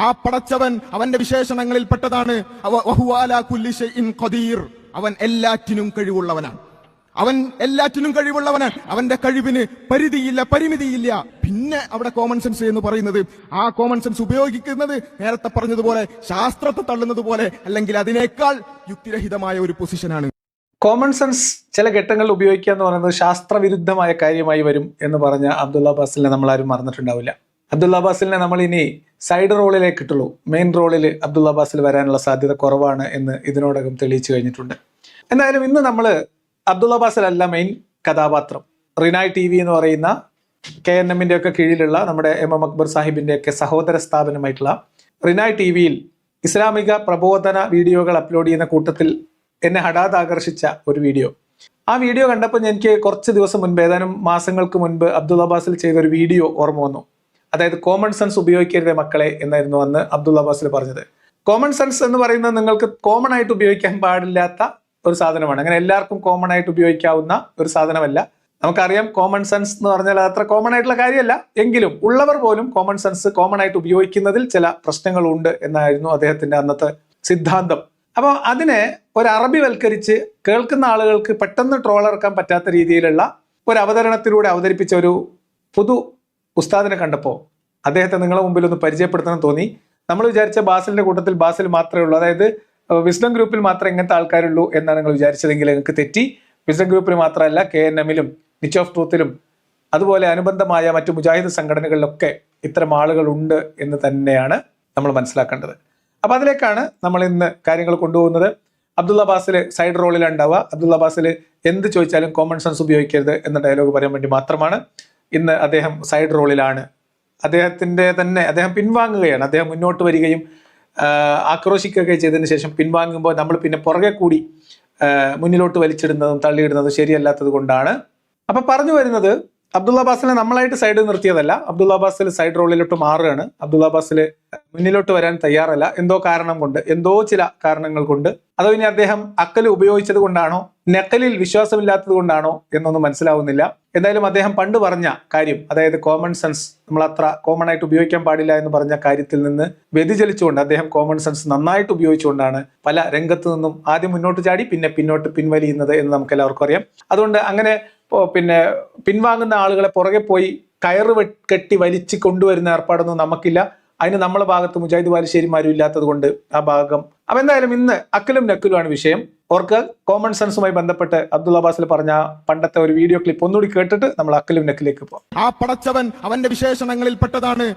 ആ പടച്ചവൻ അവന്റെ വിശേഷണങ്ങളിൽ പെട്ടതാണ്. അവൻ എല്ലാറ്റിനും കഴിവുള്ളവനാണ്. അവൻ എല്ലാറ്റിനും കഴിവുള്ളവനാണ്. അവന്റെ കഴിവിന് പരിധിയില്ല പരിമിതിയില്ല. പിന്നെ അവിടെ കോമൺ സെൻസ് എന്ന് പറയുന്നത് ആ കോമൺ സെൻസ് ഉപയോഗിക്കുന്നത് നേരത്തെ പറഞ്ഞതുപോലെ ശാസ്ത്രത്തെ തള്ളുന്നത് പോലെ അല്ലെങ്കിൽ അതിനേക്കാൾ യുക്തിരഹിതമായ ഒരു പൊസിഷനാണ് കോമൺ സെൻസ് ചില ഘട്ടങ്ങളിൽ ഉപയോഗിക്കുക എന്ന് പറയുന്നത് ശാസ്ത്രവിരുദ്ധമായ കാര്യമായി വരും എന്ന് പറഞ്ഞ അബ്ദുള്ള ബാസിലിനെ നമ്മൾ ആരും മറന്നിട്ടുണ്ടാവില്ല. അബ്ദുള്ള ബാസിലിനെ നമ്മൾ ഇനി സൈഡ് റോളിലേ കിട്ടുള്ളൂ മെയിൻ റോളിൽ അബ്ദുള്ള അബ്ബാസിൽ വരാനുള്ള സാധ്യത കുറവാണ് എന്ന് ഇതിനോടകം തെളിയിച്ചു കഴിഞ്ഞിട്ടുണ്ട്. എന്തായാലും ഇന്ന് നമ്മൾ അബ്ദുള്ള അബ്ബാസിലല്ല മെയിൻ കഥാപാത്രം. റിനായ് ടി വി എന്ന് പറയുന്ന കെ എൻ എമ്മിന്റെ ഒക്കെ കീഴിലുള്ള നമ്മുടെ എം എം അക്ബർ സാഹിബിന്റെ ഒക്കെ സഹോദര സ്ഥാപനമായിട്ടുള്ള റിനായ് ടി വിയിൽ ഇസ്ലാമിക പ്രബോധന വീഡിയോകൾ അപ്ലോഡ് ചെയ്യുന്ന കൂട്ടത്തിൽ എന്നെ ഹഠാത് ആകർഷിച്ച ഒരു വീഡിയോ. ആ വീഡിയോ കണ്ടപ്പോൾ എനിക്ക് കുറച്ച് ദിവസം മുൻപ് ഏതാനും മാസങ്ങൾക്ക് മുൻപ് അബ്ദുള്ള അബ്ബാസിൽ ചെയ്ത ഒരു വീഡിയോ ഓർമ്മ വന്നു. അതായത് കോമൺ സെൻസ് ഉപയോഗിക്കരുത് മക്കളെ എന്നായിരുന്നു അന്ന് അബ്ദുള്ള അബ്ബാസിൽ പറഞ്ഞത്. കോമൺ സെൻസ് എന്ന് പറയുന്നത് നിങ്ങൾക്ക് കോമൺ ആയിട്ട് ഉപയോഗിക്കാൻ പാടില്ലാത്ത ഒരു സാധനമാണ്. അങ്ങനെ എല്ലാവർക്കും കോമൺ ആയിട്ട് ഉപയോഗിക്കാവുന്ന ഒരു സാധനമല്ല. നമുക്കറിയാം കോമൺ സെൻസ് എന്ന് പറഞ്ഞാൽ അത്ര കോമൺ ആയിട്ടുള്ള കാര്യമല്ല. എങ്കിലും ഉള്ളവർ പോലും കോമൺ സെൻസ് കോമൺ ആയിട്ട് ഉപയോഗിക്കുന്നതിൽ ചില പ്രശ്നങ്ങളുണ്ട് എന്നായിരുന്നു അദ്ദേഹത്തിന്റെ അന്നത്തെ സിദ്ധാന്തം. അപ്പോൾ അതിനെ ഒരു അറബി വൽക്കരിച്ച് കേൾക്കുന്ന ആളുകൾക്ക് പെട്ടെന്ന് ട്രോളിറക്കാൻ പറ്റാത്ത രീതിയിലുള്ള ഒരു അവതരണത്തിലൂടെ അവതരിപ്പിച്ച ഒരു പുതു ഉസ്താദിനെ കണ്ടപ്പോൾ അദ്ദേഹത്തെ നിങ്ങളെ മുമ്പിൽ ഒന്ന് പരിചയപ്പെടുത്തണം തോന്നി. നമ്മൾ വിചാരിച്ച ബാസിലിന്റെ കൂട്ടത്തിൽ ബാസിൽ മാത്രമേ ഉള്ളൂ. അതായത് വിസ്ഡം ഗ്രൂപ്പിൽ മാത്രമേ ഇങ്ങനത്തെ ആൾക്കാരുള്ളൂ എന്നാണ് നിങ്ങൾ വിചാരിച്ചതെങ്കിൽ നിങ്ങൾക്ക് തെറ്റി. വിസ്ഡം ഗ്രൂപ്പിൽ മാത്രമല്ല കെ എൻ എമ്മിലും നിച്ച് ഓഫ് ട്രൂത്തിലും അതുപോലെ അനുബന്ധമായ മറ്റു മുജാഹിദ് സംഘടനകളിലൊക്കെ ഇത്തരം ആളുകൾ ഉണ്ട് എന്ന് തന്നെയാണ് നമ്മൾ മനസ്സിലാക്കേണ്ടത്. അപ്പൊ അതിലേക്കാണ് നമ്മൾ ഇന്ന് കാര്യങ്ങൾ കൊണ്ടുപോകുന്നത്. അബ്ദുള്ള ബാസിൽ സൈഡ് റോളിലുണ്ടാവുക അബ്ദുള്ള ബാസിൽ എന്ത് ചോദിച്ചാലും കോമൺ സെൻസ് ഉപയോഗിക്കരുത് എന്ന ഡയലോഗ് പറയാൻ വേണ്ടി മാത്രമാണ്. ഇന്ന് അദ്ദേഹം സൈഡ് റോളിലാണ്. അദ്ദേഹത്തിന്റെ തന്നെ അദ്ദേഹം പിൻവാങ്ങുകയാണ്. അദ്ദേഹം മുന്നോട്ട് വരികയും ആക്രോശിക്കുകയൊക്കെ ചെയ്തതിന് ശേഷം പിൻവാങ്ങുമ്പോൾ നമ്മൾ പിന്നെ പുറകെ കൂടി മുന്നിലോട്ട് വലിച്ചിടുന്നതും തള്ളിയിടുന്നതും ശരിയല്ലാത്തത് കൊണ്ടാണ്. അപ്പം പറഞ്ഞു വരുന്നത് അബ്ദുള്ള അബ്ബാസിനെ നമ്മളായിട്ട് സൈഡ് നിർത്തിയതല്ല. അബ്ദുള്ള ബാസിൽ സൈഡ് റോളിലോട്ട് മാറുകയാണ്. അബ്ദുള്ള ബാസിൽ മുന്നിലോട്ട് വരാൻ തയ്യാറല്ല. എന്തോ കാരണം കൊണ്ട് എന്തോ ചില കാരണങ്ങൾ കൊണ്ട്. അതോ ഇനി അദ്ദേഹം അക്കൽ ഉപയോഗിച്ചത് കൊണ്ടാണോ നക്കലിൽ വിശ്വാസമില്ലാത്തത് കൊണ്ടാണോ എന്നൊന്നും മനസ്സിലാവുന്നില്ല. എന്തായാലും അദ്ദേഹം പണ്ട് പറഞ്ഞ കാര്യം അതായത് കോമൺ സെൻസ് നമ്മൾ അത്ര കോമൺ ആയിട്ട് ഉപയോഗിക്കാൻ പാടില്ല എന്ന് പറഞ്ഞ കാര്യത്തിൽ നിന്ന് വ്യതിചലിച്ചുകൊണ്ട് അദ്ദേഹം കോമൺ സെൻസ് നന്നായിട്ട് ഉപയോഗിച്ചുകൊണ്ടാണ് പല രംഗത്തു നിന്നും ആദ്യം മുന്നോട്ട് ചാടി പിന്നെ പിന്നോട്ട് പിൻവലിയുന്നത് എന്ന് നമുക്ക് എല്ലാവർക്കും അറിയാം. അതുകൊണ്ട് അങ്ങനെ പിന്നെ പിൻവാങ്ങുന്ന ആളുകളെ പുറകെ പോയി കയറ് കെട്ടി വലിച്ചു കൊണ്ടുവരുന്ന ഏർപ്പാടൊന്നും നമുക്കില്ല. അതിന് നമ്മളെ ഭാഗത്ത് മുജാഹിദ് ബാലുശ്ശേരിമാരും ഇല്ലാത്തത് കൊണ്ട് ആ ഭാഗം അപ്പൊ എന്തായാലും ഇന്ന് അക്കലും നക്കലുമാണ് വിഷയം. ഓർക്ക് കോമൺ സെൻസുമായി ബന്ധപ്പെട്ട് അബ്ദുൾ അബ്ബാസിൽ പറഞ്ഞ പണ്ടത്തെ ഒരു വീഡിയോ ക്ലിപ്പ് ഒന്നുകൂടി കേട്ടിട്ട് നമ്മൾ അക്കലും നക്കിലേക്ക് പോകാം ആ പടച്ചവൻ അവന്റെ വിശേഷണങ്ങളിൽ പെട്ടതാണ്.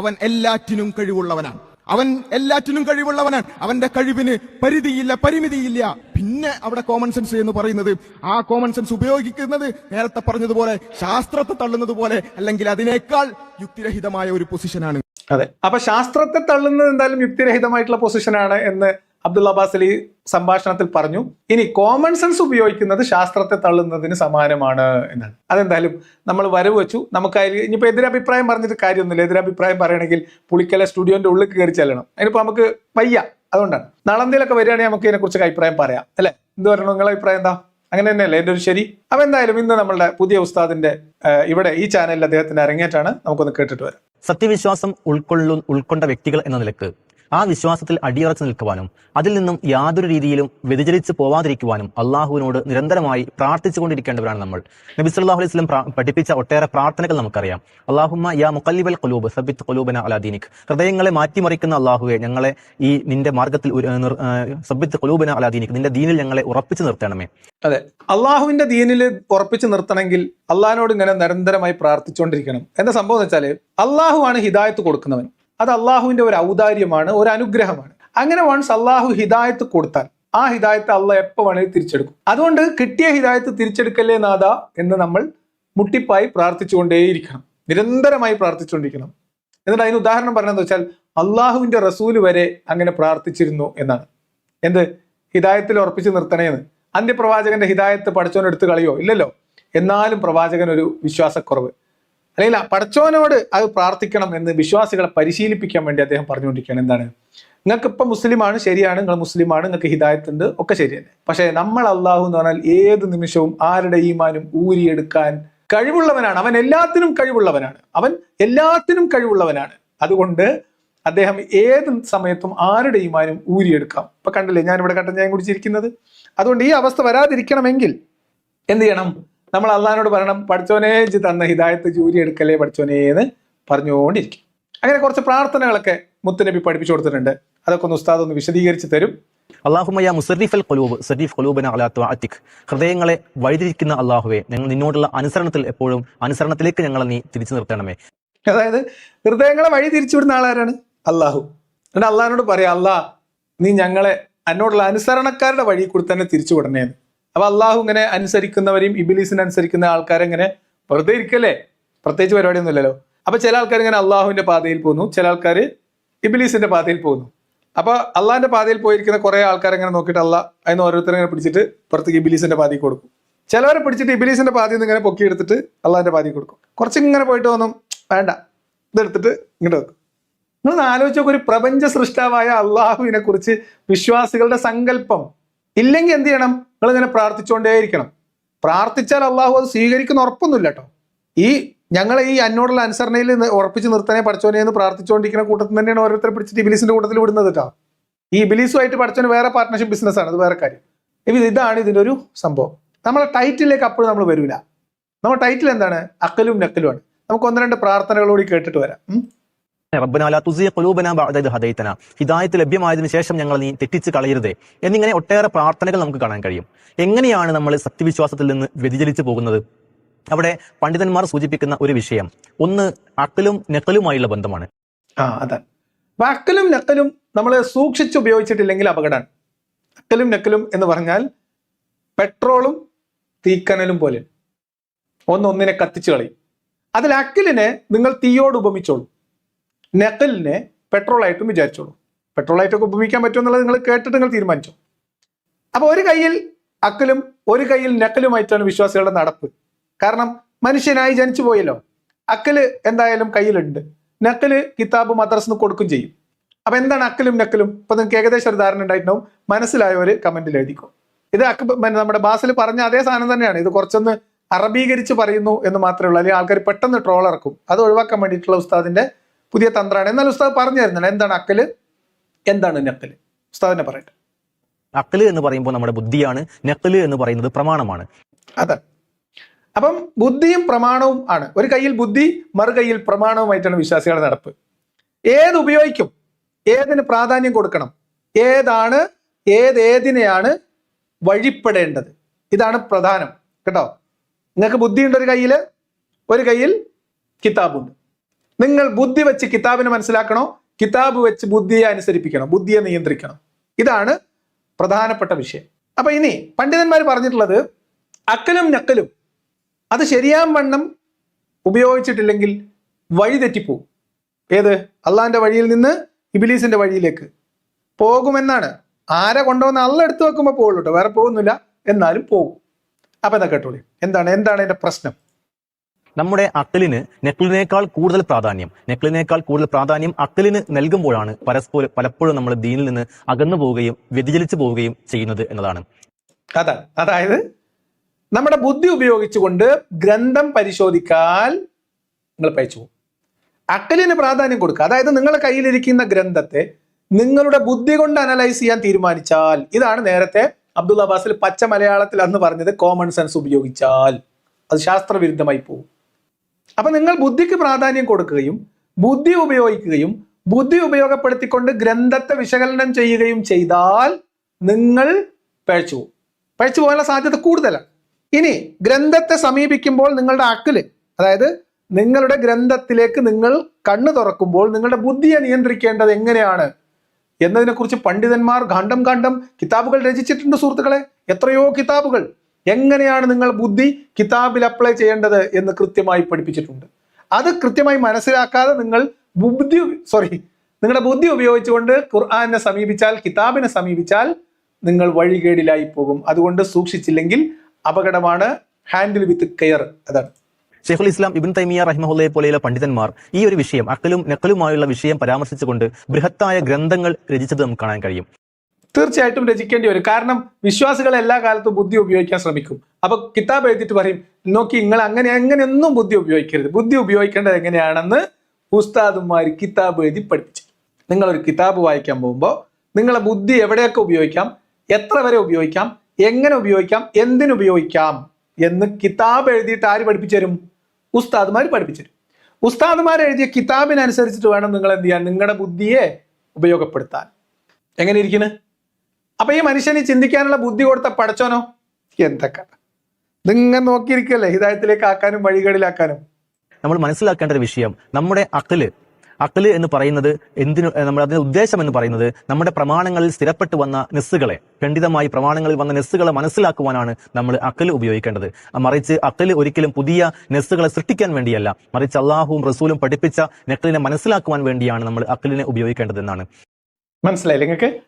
അവൻ എല്ലാറ്റിനും കഴിവുള്ളവനാണ്. അവൻ എല്ലാറ്റിനും കഴിവുള്ളവനാണ്. അവന്റെ കഴിവിന് പരിധിയില്ല പരിമിതിയില്ല. പിന്നെ അവിടെ കോമൺ സെൻസ് എന്ന് പറയുന്നത് ആ കോമൺ സെൻസ് ഉപയോഗിക്കുന്നത് നേരത്തെ പറഞ്ഞതുപോലെ ശാസ്ത്രത്തെ തള്ളുന്നത് പോലെ അല്ലെങ്കിൽ അതിനേക്കാൾ യുക്തിരഹിതമായ ഒരു പൊസിഷനാണ് അതെ. അപ്പൊ ശാസ്ത്രത്തെ തള്ളുന്നത് എന്തായാലും യുക്തിരഹിതമായിട്ടുള്ള പൊസിഷനാണ് എന്ന് അബ്ദുള്ള അബ്ബാസ് അലി സംഭാഷണത്തിൽ പറഞ്ഞു ഇനി കോമൺ സെൻസ് ഉപയോഗിക്കുന്നത് ശാസ്ത്രത്തെ തള്ളുന്നതിന് സമാനമാണ് എന്നാണ്. അതെന്തായാലും നമ്മൾ വരവ് വെച്ചു. നമുക്ക് അതിൽ ഇനിയിപ്പോൾ എതിരഭിപ്രായം പറഞ്ഞിട്ട് കാര്യമൊന്നുമില്ല. എതിരഭിപ്രായം പറയണമെങ്കിൽ പുളിക്കല സ്റ്റുഡിയോന്റെ ഉള്ളിൽ കയറി ചെല്ലണം. അതിനിപ്പോൾ നമുക്ക് വയ്യ. അതുകൊണ്ടാണ്. നളന്തിയിലൊക്കെ വരികയാണെങ്കിൽ നമുക്ക് ഇതിനെക്കുറിച്ച് അഭിപ്രായം പറയാം. അല്ലേ? എന്ത് പറയണം നിങ്ങളുടെ അഭിപ്രായം എന്താ? അങ്ങനെ തന്നെയല്ലേ? എന്റെ ഒരു ശരി. അപ്പം എന്തായാലും ഇന്ന് നമ്മളുടെ പുതിയ ഉസ്താദിന്റെ ഇവിടെ ഈ ചാനലിൽ അദ്ദേഹത്തിന്റെ അരങ്ങേറ്റാണ് നമുക്കൊന്ന് കേട്ടിട്ട് വരാം. സത്യവിശ്വാസം ഉൾക്കൊള്ളു ഉൾക്കൊണ്ട വ്യക്തികൾ എന്ന നിലയ്ക്ക് ആ വിശ്വാസത്തിൽ അടിയറച്ചു നിൽക്കുവാനും അതിൽ നിന്നും യാതൊരു രീതിയിലും വ്യതിചലിച്ച് പോവാതിരിക്കുവാനും അള്ളാഹുവിനോട് നിരന്തരമായി പ്രാർത്ഥിച്ചുകൊണ്ടിരിക്കേണ്ടവരാണ് നമ്മൾ. നബി അള്ളാഹു അലൈഹി പഠിപ്പിച്ച ഒട്ടേറെ പ്രാർത്ഥനകൾ നമുക്കറിയാം. അള്ളാഹുമ്മ യാ മുക്കല്ലിബൽ കൊലൂബ് സബിത്ത് കൊലൂബന അലാദീനിക് ഹൃദയങ്ങളെ മാറ്റിമറിക്കുന്ന അള്ളാഹുവെ ഞങ്ങളെ ഈ നിന്റെ മാർഗത്തിൽ സബിത്ത് കൊലൂബന അലാ ദീനിക്. നിന്റെ ദീനിൽ ഞങ്ങളെ ഉറപ്പിച്ചു നിർത്തണമേ. അതെ. അള്ളാഹുവിന്റെ ദീനിൽ ഉറപ്പിച്ചു നിർത്തണമെങ്കിൽ അള്ളാഹിനോട് ഇങ്ങനെ നിരന്തരമായി പ്രാർത്ഥിച്ചുകൊണ്ടിരിക്കണം. എന്താ സംഭവം എന്ന് വെച്ചാൽ അള്ളാഹു ആണ് ഹിദായത്ത് കൊടുക്കുന്നവൻ. അത് അള്ളാഹുവിന്റെ ഒരു ഔദാര്യമാണ് ഒരു അനുഗ്രഹമാണ്. അങ്ങനെ വൺസ് അള്ളാഹു ഹിദായത്ത് കൊടുത്താൽ ആ ഹിദായത്ത് അള്ള എപ്പോ വേണേലും തിരിച്ചെടുക്കും. അതുകൊണ്ട് കിട്ടിയ ഹിദായത്ത് തിരിച്ചെടുക്കല്ലേ നാഥ എന്ന് നമ്മൾ മുട്ടിപ്പായി പ്രാർത്ഥിച്ചുകൊണ്ടേയിരിക്കണം. നിരന്തരമായി പ്രാർത്ഥിച്ചുകൊണ്ടിരിക്കണം. എന്നിട്ട് അതിന് ഉദാഹരണം പറഞ്ഞതെന്ന് വെച്ചാൽ അള്ളാഹുവിന്റെ റസൂൽ വരെ അങ്ങനെ പ്രാർത്ഥിച്ചിരുന്നു എന്നാണ്. എന്ത്? ഹിദായത്തിൽ ഉറപ്പിച്ചു നിർത്തണേന്ന്. അന്ത്യപ്രവാചകന്റെ ഹിദായത്ത് പഠിച്ചോൻ എടുത്ത് കളയോ? ഇല്ലല്ലോ. എന്നാലും പ്രവാചകൻ ഒരു വിശ്വാസക്കുറവ്. അല്ലെങ്കിൽ പടച്ചോനോട് അത് പ്രാർത്ഥിക്കണം എന്ന് വിശ്വാസികളെ പരിശീലിപ്പിക്കാൻ വേണ്ടി അദ്ദേഹം പറഞ്ഞുകൊണ്ടിരിക്കുകയാണ്. എന്താണ്? നിങ്ങൾക്ക് ഇപ്പം മുസ്ലിമാണ് ശരിയാണ്. നിങ്ങൾ മുസ്ലിമാണ് നിങ്ങൾക്ക് ഹിദായത്ത് ഉണ്ട് ഒക്കെ ശരി തന്നെ. പക്ഷേ നമ്മൾ അള്ളാഹു എന്ന് പറഞ്ഞാൽ ഏത് നിമിഷവും ആരുടെ ഈമാനും ഊരിയെടുക്കാൻ കഴിവുള്ളവനാണ്. അവൻ എല്ലാത്തിനും കഴിവുള്ളവനാണ്. അവൻ എല്ലാത്തിനും കഴിവുള്ളവനാണ്. അതുകൊണ്ട് അദ്ദേഹം ഏത് സമയത്തും ആരുടെ ഈമാനും ഊരിയെടുക്കാം. ഇപ്പൊ കണ്ടില്ലേ ഞാൻ ഇവിടെ കട്ടൻ ചായ കുടിച്ചിരിക്കുന്നത്. അതുകൊണ്ട് ഈ അവസ്ഥ വരാതിരിക്കണമെങ്കിൽ എന്ത് ചെയ്യണം? നമ്മൾ അള്ളഹാനോട് പറയണം പഠിച്ചോനെ ജി തന്ന ഹിദായത്ത് ജൂരി എടുക്കലേ പഠിച്ചോനെ എന്ന് പറഞ്ഞുകൊണ്ടിരിക്കും. അങ്ങനെ കുറച്ച് പ്രാർത്ഥനകളൊക്കെ മുത്തുനബി പഠിപ്പിച്ചു കൊടുത്തിട്ടുണ്ട്. അതൊക്കെ ഒന്ന് ഉസ്താദ് ഒന്ന് വിശദീകരിച്ച് തരും. അള്ളാഹുമയ മുസറിഫൽ കൊലൂബ് സരീഫ് ഖുലൂബന അലാത്തു അത്തിക് ഹൃദയങ്ങളെ വഴിതിരിക്കുന്ന അള്ളാഹുവെ ഞങ്ങൾ നിന്നോടുള്ള അനുസരണത്തിൽ എപ്പോഴും അനുസരണത്തിലേക്ക് ഞങ്ങളെ നീ തിരിച്ചു നിർത്തണമേ. അതായത് ഹൃദയങ്ങളെ വഴി തിരിച്ചുവിടുന്ന ആളാരാണ്? അള്ളാഹു എന്നിട്ട് അള്ളാഹിനോട് പറയാം അല്ലാ നീ ഞങ്ങളെ എന്നോടുള്ള അനുസരണക്കാരുടെ വഴി കൂടി തന്നെ തിരിച്ചു വിടണേന്ന്. അപ്പൊ അള്ളാഹു ഇങ്ങനെ അനുസരിക്കുന്നവരെയും ഇബിലീസിനെ അനുസരിക്കുന്ന ആൾക്കാരെ ഇങ്ങനെ വെറുതെ ഇരിക്കല്ലേ? പ്രത്യേകിച്ച് പരിപാടിയൊന്നും ഇല്ലല്ലോ. അപ്പൊ ചില ആൾക്കാർ ഇങ്ങനെ അള്ളാഹുവിന്റെ പാതയിൽ പോകുന്നു ചില ആൾക്കാർ ഇബിലീസിന്റെ പാതയിൽ പോകുന്നു. അപ്പൊ അള്ളാഹിന്റെ പാതയിൽ പോയിരിക്കുന്ന കുറെ ആൾക്കാരെ ഇങ്ങനെ നോക്കിയിട്ട് അള്ളാഹ് അതിന് ഓരോരുത്തരെ ഇങ്ങനെ പിടിച്ചിട്ട് പുറത്തേക്ക് ഇബിലീസിന്റെ പാതയിൽ കൊടുക്കും. ചിലവരെ പിടിച്ചിട്ട് ഇബിലീസിന്റെ പാതി നിന്ന് ഇങ്ങനെ പൊക്കി എടുത്തിട്ട് അള്ളാഹിന്റെ പാതി കൊടുക്കും. കുറച്ച് ഇങ്ങനെ പോയിട്ട് ഒന്നും വേണ്ട ഇതെടുത്തിട്ട് ഇങ്ങോട്ട് വെക്കും. നിങ്ങൾ ആലോചിച്ച ഒരു പ്രപഞ്ച സൃഷ്ടാവായ അള്ളാഹുവിനെ കുറിച്ച് വിശ്വാസികളുടെ സങ്കല്പം ഇല്ലെങ്കിൽ എന്ത് ചെയ്യണം? നിങ്ങൾ ഇങ്ങനെ പ്രാർത്ഥിച്ചുകൊണ്ടേയിരിക്കണം. പ്രാർത്ഥിച്ചാൽ അള്ളാഹു അത് സ്വീകരിക്കുന്ന ഉറപ്പൊന്നുമില്ല കേട്ടോ. ഈ ഞങ്ങൾ ഈ അന്നോടുള്ള അനുസരണയിൽ ഉറപ്പിച്ച് നിർത്തനെ പഠിച്ചോനെ എന്ന് പ്രാർത്ഥിച്ചുകൊണ്ടിരിക്കുന്ന കൂട്ടത്തിൽ തന്നെയാണ് ഓരോരുത്തരെ പിടിച്ചിട്ട് ഇബിലീസിന്റെ കൂട്ടത്തിൽ വിടുന്നത് കേട്ടോ. ഈ ഇബിലീസുമായിട്ട് പഠിച്ചോന് വേറെ പാർട്ട്ണർഷിപ്പ് ബിസിനസ് ആണ് അത് വേറെ കാര്യം. ഇത് ഇതാണ് ഇതിന്റെ ഒരു സംഭവം. നമ്മളെ ടൈറ്റിലേക്ക് അപ്പോഴും നമ്മൾ വരില്ല നമ്മുടെ ടൈറ്റിൽ എന്താണ്? അക്കലും നക്കലുമാണ്. നമുക്ക് ഒന്ന് രണ്ട് പ്രാർത്ഥനകളോടി കേട്ടിട്ട് വരാം. ഹിദായത്ത് ലഭ്യമായതിനു ശേഷം ഞങ്ങൾ നീ തെറ്റിച്ച് കളയരുതേ. എന്നിങ്ങനെ ഒട്ടേറെ പ്രാർത്ഥനകൾ നമുക്ക് കാണാൻ കഴിയും. എങ്ങനെയാണ് നമ്മൾ സത്യവിശ്വാസത്തിൽ നിന്ന് വ്യതിചലിച്ചു പോകുന്നത്? അവിടെ പണ്ഡിതന്മാർ സൂചിപ്പിക്കുന്ന ഒരു വിഷയം. ഒന്ന് അക്കലും നെക്കലുമായുള്ള ബന്ധമാണ്. ആ അതെ. അക്കലും നെക്കലും നമ്മൾ സൂക്ഷിച്ച് ഉപയോഗിച്ചിട്ടില്ലെങ്കിൽ അപകടമാണ് അക്കലും നെക്കലും എന്ന് പറഞ്ഞാൽ പെട്രോളും തീക്കനലും പോലെ. ഒന്നൊന്നിനെ കത്തിച്ചു കളയും. അതിൽ അക്കലിനെ നിങ്ങൾ തീയോട് ഉപമിച്ചോളൂ. നക്കലിനെ പെട്രോളായിട്ടും വിചാരിച്ചോളൂ. പെട്രോളായിട്ടൊക്കെ ഉപമിക്കാൻ പറ്റുമെന്നുള്ളത് നിങ്ങൾ കേട്ടിട്ട് നിങ്ങൾ തീരുമാനിച്ചു. അപ്പൊ ഒരു കയ്യിൽ അക്കലും ഒരു കയ്യിൽ നക്കലുമായിട്ടാണ് വിശ്വാസികളുടെ നടപ്പ്. കാരണം മനുഷ്യനായി ജനിച്ചു പോയല്ലോ. അക്കൽ എന്തായാലും കയ്യിലുണ്ട്. നക്കൽ കിതാബ് മദ്രസിന് കൊടുക്കും ചെയ്യും. അപ്പൊ എന്താണ് അക്കലും നക്കലും ഇപ്പൊ നിങ്ങൾക്ക് ഏകദേശം ഒരു ധാരണ ഉണ്ടായിട്ടുണ്ടാവും. മനസ്സിലായവര് കമന്റിൽ എഴുതിക്കോ. ഇത് അക്ക നമ്മുടെ ബാസിൽ പറഞ്ഞ അതേ സാധനം തന്നെയാണ്. ഇത് കുറച്ചൊന്ന് അറബീകരിച്ച് പറയുന്നു എന്ന് മാത്രമേ ഉള്ളൂ. അല്ലെങ്കിൽ ആൾക്കാർ പെട്ടെന്ന് ട്രോൾ ഇറക്കും അത് ഒഴിവാക്കാൻ വേണ്ടിയിട്ടുള്ള ഉസ്താദിന്റെ പുതിയ തന്ത്രമാണ് എന്നാൽ ഉസ്താദ് പറഞ്ഞു തരുന്നില്ല എന്താണ് അക്കൽ? എന്താണ് നക്കൽ ഉസ്താദിനെ പറയട്ടെ. അക്കൽ എന്ന് പറയുമ്പോൾ നമ്മുടെ ബുദ്ധിയാണ്. നക്കൽ എന്ന് പറയുന്നത് പ്രമാണമാണ്. അതെ. അപ്പം ബുദ്ധിയും പ്രമാണവും ആണ്. ഒരു കയ്യിൽ ബുദ്ധി മറു കയ്യിൽ പ്രമാണവുമായിട്ടാണ് വിശ്വാസികളുടെ നടപ്പ്. ഏത് ഉപയോഗിക്കും? ഏതിന് പ്രാധാന്യം കൊടുക്കണം? ഏതാണ് ഏതേതിനെയാണ് വഴിപ്പെടേണ്ടത്? ഇതാണ് പ്രധാനം. കേട്ടോ? നിങ്ങൾക്ക് ബുദ്ധിയുണ്ട് ഒരു കയ്യിൽ ഒരു കയ്യിൽ കിതാബുണ്ട്. നിങ്ങൾ ബുദ്ധി വെച്ച് കിതാബിനെ മനസ്സിലാക്കണോ? കിതാബ് വെച്ച് ബുദ്ധിയെ അനുസരിപ്പിക്കണം? ബുദ്ധിയെ നിയന്ത്രിക്കണം? ഇതാണ് പ്രധാനപ്പെട്ട വിഷയം. അപ്പൊ ഇനി പണ്ഡിതന്മാർ പറഞ്ഞിട്ടുള്ളത് അക്കലും നക്കലും അത് ശരിയാം വണ്ണം ഉപയോഗിച്ചിട്ടില്ലെങ്കിൽ വഴി തെറ്റിപ്പോവും. ഏത്? അള്ളാന്റെ വഴിയിൽ നിന്ന് ഇബിലീസിന്റെ വഴിയിലേക്ക്. പോകുമെന്നാണ്. ആരെ കൊണ്ടുവന്ന് അള്ള എടുത്തു വെക്കുമ്പോൾ പോകുള്ളൂ വേറെ പോകുന്നില്ല. എന്നാലും പോകും അപ്പൊ എന്താ കേട്ടോളി. എന്താണ്? എന്താണ് എന്റെ പ്രശ്നം? നമ്മുടെ അക്കലിന് നെക്കിളിനേക്കാൾ കൂടുതൽ പ്രാധാന്യം. നെക്കിളിനേക്കാൾ കൂടുതൽ പ്രാധാന്യം അക്കലിന് നൽകുമ്പോഴാണ് പരസ്പരം പലപ്പോഴും നമ്മൾ ദീനിൽ നിന്ന് അകന്നു പോവുകയും വ്യതിചലിച്ചു പോവുകയും ചെയ്യുന്നത് എന്നതാണ്. അതാണ് അതായത് നമ്മുടെ ബുദ്ധി ഉപയോഗിച്ചുകൊണ്ട് ഗ്രന്ഥം പരിശോധിക്കാൻ നിങ്ങൾ പയച്ചു പോകും. അക്കലിന് പ്രാധാന്യം കൊടുക്കുക. അതായത് നിങ്ങളുടെ കയ്യിലിരിക്കുന്ന ഗ്രന്ഥത്തെ നിങ്ങളുടെ ബുദ്ധി കൊണ്ട് അനലൈസ് ചെയ്യാൻ തീരുമാനിച്ചാൽ ഇതാണ് നേരത്തെ അബ്ദുൽ അബ്ബാസിൽ പച്ച മലയാളത്തിൽ അന്ന് പറഞ്ഞത് കോമൺ സെൻസ് ഉപയോഗിച്ചാൽ. അത് ശാസ്ത്രവിരുദ്ധമായി പോകും. അപ്പൊ നിങ്ങൾ ബുദ്ധിക്ക് പ്രാധാന്യം കൊടുക്കുകയും ബുദ്ധി ഉപയോഗിക്കുകയും ബുദ്ധി ഉപയോഗപ്പെടുത്തിക്കൊണ്ട് ഗ്രന്ഥത്തെ വിശകലനം ചെയ്യുകയും ചെയ്താൽ നിങ്ങൾ പഴച്ചു പോകും. പഴച്ചു പോകാനുള്ള സാധ്യത കൂടുതലാണ്. ഇനി ഗ്രന്ഥത്തെ സമീപിക്കുമ്പോൾ നിങ്ങളുടെ അക്കിൽ അതായത് നിങ്ങളുടെ ഗ്രന്ഥത്തിലേക്ക് നിങ്ങൾ കണ്ണു തുറക്കുമ്പോൾ നിങ്ങളുടെ ബുദ്ധിയെ നിയന്ത്രിക്കേണ്ടത് എങ്ങനെയാണ് എന്നതിനെക്കുറിച്ച് പണ്ഡിതന്മാർ ഖണ്ഡം ഖണ്ഡം കിതാബുകൾ രചിച്ചിട്ടുണ്ട് സുഹൃത്തുക്കളെ. എത്രയോ കിതാബുകൾ. എങ്ങനെയാണ് നിങ്ങൾ ബുദ്ധി കിതാബിൽ അപ്ലൈ ചെയ്യേണ്ടത് എന്ന് കൃത്യമായി പഠിപ്പിച്ചിട്ടുണ്ട്. അത് കൃത്യമായി മനസ്സിലാക്കാതെ നിങ്ങൾ ബുദ്ധി സോറി നിങ്ങളുടെ ബുദ്ധി ഉപയോഗിച്ചുകൊണ്ട് ഖുർആാനെ സമീപിച്ചാൽ കിതാബിനെ സമീപിച്ചാൽ നിങ്ങൾ വഴികേടിലായി പോകും. അതുകൊണ്ട് സൂക്ഷിച്ചില്ലെങ്കിൽ അപകടമാണ് ഹാൻഡിൽ വിത്ത് കെയർ അതാണ്. ഷെയ്ഖുൽ ഇസ്ലാം ഇബിൻ തൈമിയ റഹിമഹുല്ലയെ പോലെയുള്ള പണ്ഡിതന്മാർ ഈ ഒരു വിഷയം അക്കലും നെക്കലുമായുള്ള വിഷയം പരാമർശിച്ചുകൊണ്ട് ബൃഹത്തായ ഗ്രന്ഥങ്ങൾ രചിച്ചത് നമുക്ക് കാണാൻ കഴിയും. തീർച്ചയായിട്ടും രചിക്കേണ്ടി വരും. കാരണം വിശ്വാസികൾ എല്ലാ കാലത്തും ബുദ്ധി ഉപയോഗിക്കാൻ ശ്രമിക്കും. അപ്പൊ കിതാബ് എഴുതിയിട്ട് പറയും നോക്കി നിങ്ങൾ അങ്ങനെ എങ്ങനെയൊന്നും ബുദ്ധി ഉപയോഗിക്കരുത്. ബുദ്ധി ഉപയോഗിക്കേണ്ടത് എങ്ങനെയാണെന്ന് ഉസ്താദുമാർ കിതാബ് എഴുതി പഠിപ്പിച്ചു. നിങ്ങൾ ഒരു കിതാബ് വായിക്കാൻ പോകുമ്പോൾ നിങ്ങളെ ബുദ്ധി എവിടെയൊക്കെ ഉപയോഗിക്കാം? എത്ര വരെ ഉപയോഗിക്കാം? എങ്ങനെ ഉപയോഗിക്കാം? എന്തിനുപയോഗിക്കാം എന്ന് കിതാബ് എഴുതിയിട്ട് ആര് പഠിപ്പിച്ചു തരും? ഉസ്താദുമാർ പഠിപ്പിച്ചു ഉസ്താദുമാർ എഴുതിയ കിതാബിനനുസരിച്ചിട്ട് വേണം നിങ്ങൾ എന്ത് ചെയ്യാൻ? നിങ്ങളുടെ ബുദ്ധിയെ ഉപയോഗപ്പെടുത്താൻ. എങ്ങനെ ഇരിക്കുന്നു അപ്പൊ ഈ മനുഷ്യന് ചിന്തിക്കാനുള്ള ബുദ്ധി കൊടുത്ത പടച്ചോനോ? എന്തൊക്കെ? നിങ്ങൾ നോക്കിയിരിക്കല്ലേ? ഹിതായത്തിലേക്ക് ആക്കാനും വഴികളിലാക്കാനും. നമ്മൾ മനസ്സിലാക്കേണ്ട ഒരു വിഷയം നമ്മുടെ അക്കൽ അക്കൽ എന്ന് പറയുന്നത് എന്തിനു നമ്മൾ അതിന്റെ ഉദ്ദേശം എന്ന് പറയുന്നത് നമ്മുടെ പ്രമാണങ്ങളിൽ സ്ഥിരപ്പെട്ടു വന്ന നെസ്സുകളെ ഖണ്ഡിതമായി പ്രമാണങ്ങളിൽ വന്ന നെസ്സുകളെ മനസ്സിലാക്കുവാനാണ് നമ്മൾ അക്കൽ ഉപയോഗിക്കേണ്ടത്. മറിച്ച് അക്കൽ ഒരിക്കലും പുതിയ നെസ്സുകളെ സൃഷ്ടിക്കാൻ വേണ്ടിയല്ല. മറിച്ച് അള്ളാഹുവും റസൂലും പഠിപ്പിച്ച നെക്കലിനെ മനസ്സിലാക്കുവാൻ വേണ്ടിയാണ് നമ്മൾ അക്കലിനെ ഉപയോഗിക്കേണ്ടതെന്നാണ്. മനസ്സിലായില്ലേ നിങ്ങൾക്ക്?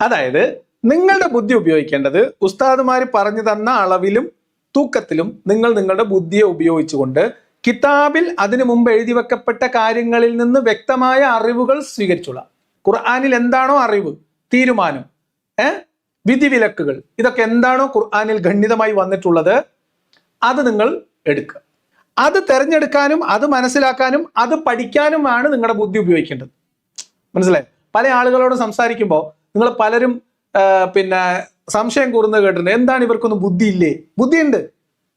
അതായത് നിങ്ങളുടെ ബുദ്ധി ഉപയോഗിക്കേണ്ടത് ഉസ്താദുമാർ പറഞ്ഞു തന്ന അളവിലും തൂക്കത്തിലും നിങ്ങൾ നിങ്ങളുടെ ബുദ്ധിയെ ഉപയോഗിച്ചുകൊണ്ട് കിതാബിൽ അതിനു മുമ്പ് എഴുതി വെക്കപ്പെട്ട കാര്യങ്ങളിൽ നിന്ന് വ്യക്തമായ അറിവുകൾ സ്വീകരിച്ചുള്ള. ഖുർആാനിൽ എന്താണോ അറിവ്? തീരുമാനം. ഏ? വിധിവിലക്കുകൾ. ഇതൊക്കെ എന്താണോ ഖുർആാനിൽ ഖണ്ഡിതമായി വന്നിട്ടുള്ളത്? അത് നിങ്ങൾ എടുക്കുക. അത് തിരഞ്ഞെടുക്കാനും അത് മനസ്സിലാക്കാനും അത് പഠിക്കാനുമാണ് നിങ്ങളുടെ ബുദ്ധി ഉപയോഗിക്കേണ്ടത്. മനസ്സിലായി? പല ആളുകളോട് സംസാരിക്കുമ്പോൾ നിങ്ങൾ പലരും പിന്നെ സംശയം കൂറുന്നത് കേട്ടിട്ടുണ്ട്. എന്താണ് ഇവർക്കൊന്നും ബുദ്ധിയില്ലേ? ബുദ്ധിയുണ്ട്.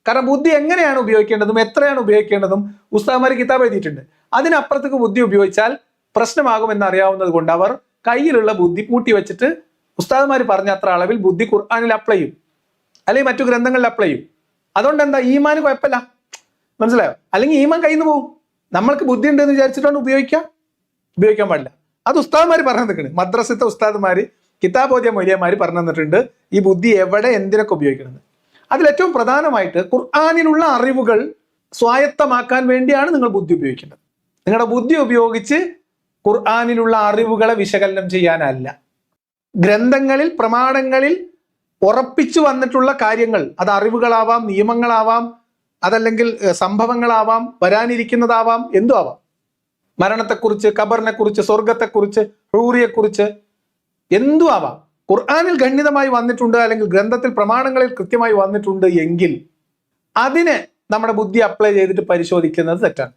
കാരണം ബുദ്ധി എങ്ങനെയാണ് ഉപയോഗിക്കേണ്ടതും എത്രയാണ് ഉപയോഗിക്കേണ്ടതും ഉസ്താദ്മാർ കിതാബ് എഴുതിയിട്ടുണ്ട്. അതിനപ്പുറത്തേക്ക് ബുദ്ധി ഉപയോഗിച്ചാൽ പ്രശ്നമാകുമെന്ന് അറിയാവുന്നത് കൊണ്ട് അവർ കയ്യിലുള്ള ബുദ്ധി പൂട്ടി വെച്ചിട്ട് ഉസ്താദ്മാർ പറഞ്ഞ അത്ര അളവിൽ ബുദ്ധി ഖുർആാനിൽ അപ്ലൈ ചെയ്യും. അല്ലെങ്കിൽ മറ്റു ഗ്രന്ഥങ്ങളിൽ അപ്ലൈ ചെയ്യും. അതുകൊണ്ട് എന്താ? ഈമാന് കുഴപ്പമില്ല. മനസ്സിലായോ? അല്ലെങ്കിൽ ഈമാൻ കയ്യിൽ നിന്ന് പോകും നമ്മൾക്ക് ബുദ്ധി ഉണ്ടെന്ന് വിചാരിച്ചിട്ടാണ് ഉപയോഗിക്കുക. ഉപയോഗിക്കാൻ പാടില്ല. അത് ഉസ്താദ്മാർ പറഞ്ഞു നിൽക്കുന്നത് മദ്രസത്തെ ഉസ്താദ്മാർ കിതാബോധ്യ മൊയ്യമാർ പറഞ്ഞു തന്നിട്ടുണ്ട് ഈ ബുദ്ധി എവിടെ എന്തിനൊക്കെ ഉപയോഗിക്കുന്നത് അതിലേറ്റവും പ്രധാനമായിട്ട് ഖുർആാനിലുള്ള അറിവുകൾ സ്വായത്തമാക്കാൻ വേണ്ടിയാണ് നിങ്ങൾ ബുദ്ധി ഉപയോഗിക്കേണ്ടത്. നിങ്ങളുടെ ബുദ്ധി ഉപയോഗിച്ച് ഖുർആാനിലുള്ള അറിവുകളെ വിശകലനം ചെയ്യാനല്ല. ഗ്രന്ഥങ്ങളിൽ പ്രമാണങ്ങളിൽ ഉറപ്പിച്ചു വന്നിട്ടുള്ള കാര്യങ്ങൾ അത് അറിവുകളാവാം നിയമങ്ങളാവാം അതല്ലെങ്കിൽ സംഭവങ്ങളാവാം വരാനിരിക്കുന്നതാവാം എന്തു ആവാം മരണത്തെക്കുറിച്ച് ഖബറിനെക്കുറിച്ച് സ്വർഗത്തെക്കുറിച്ച് ഹൂറിയെക്കുറിച്ച് എന്തും ആവാം ഖുർആാനിൽ ഖണ്ഡിതമായി വന്നിട്ടുണ്ട് അല്ലെങ്കിൽ ഗ്രന്ഥത്തിൽ പ്രമാണങ്ങളിൽ കൃത്യമായി വന്നിട്ടുണ്ട് എങ്കിൽ അതിനെ നമ്മുടെ ബുദ്ധി അപ്ലൈ ചെയ്തിട്ട് പരിശോധിക്കുന്നത് തെറ്റാണ്.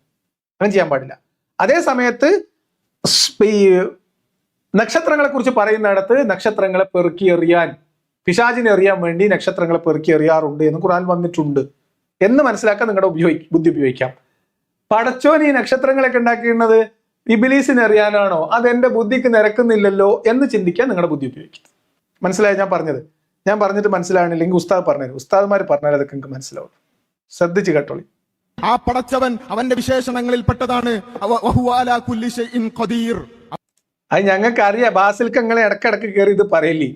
അങ്ങനെ ചെയ്യാൻ പാടില്ല. അതേ സമയത്ത് ഈ നക്ഷത്രങ്ങളെ കുറിച്ച് പറയുന്നിടത്ത് നക്ഷത്രങ്ങളെ പെറുക്കി എറിയാൻ പിശാചിനെ എറിയാൻ വേണ്ടി നക്ഷത്രങ്ങളെ പെറുക്കി എറിയാറുണ്ട് എന്ന് ഖുർആൻ വന്നിട്ടുണ്ട് എന്ന് മനസ്സിലാക്കാൻ നിങ്ങളുടെ ഉപയോഗി ബുദ്ധി ഉപയോഗിക്കാം. പടച്ചോൻ ഈ നക്ഷത്രങ്ങളൊക്കെ ഉണ്ടാക്കിയിരുന്നത് ഇബിലീസിന് അറിയാനാണോ അത് എന്റെ ബുദ്ധിക്ക് നിരക്കുന്നില്ലല്ലോ എന്ന് ചിന്തിക്കാൻ നിങ്ങളുടെ ബുദ്ധി ഉപയോഗിക്കും മനസ്സിലായി ഞാൻ പറഞ്ഞത്? ഞാൻ പറഞ്ഞിട്ട് മനസ്സിലാവണില്ലെങ്കിൽ ഉസ്താദ് പറഞ്ഞത് ഉസ്താദ്മാർ പറഞ്ഞാൽ അതൊക്കെ നിങ്ങൾക്ക് മനസ്സിലാവും ശ്രദ്ധിച്ച് കേട്ടോളി. ആ പടച്ചവൻ അവന്റെ വിശേഷണങ്ങളിൽ പെട്ടതാണ് അത് ഞങ്ങൾക്ക് അറിയാം ബാസിൽക്ക് അങ്ങനെ ഇടക്കിടക്ക് കയറി ഇത് പറയില്ലേ.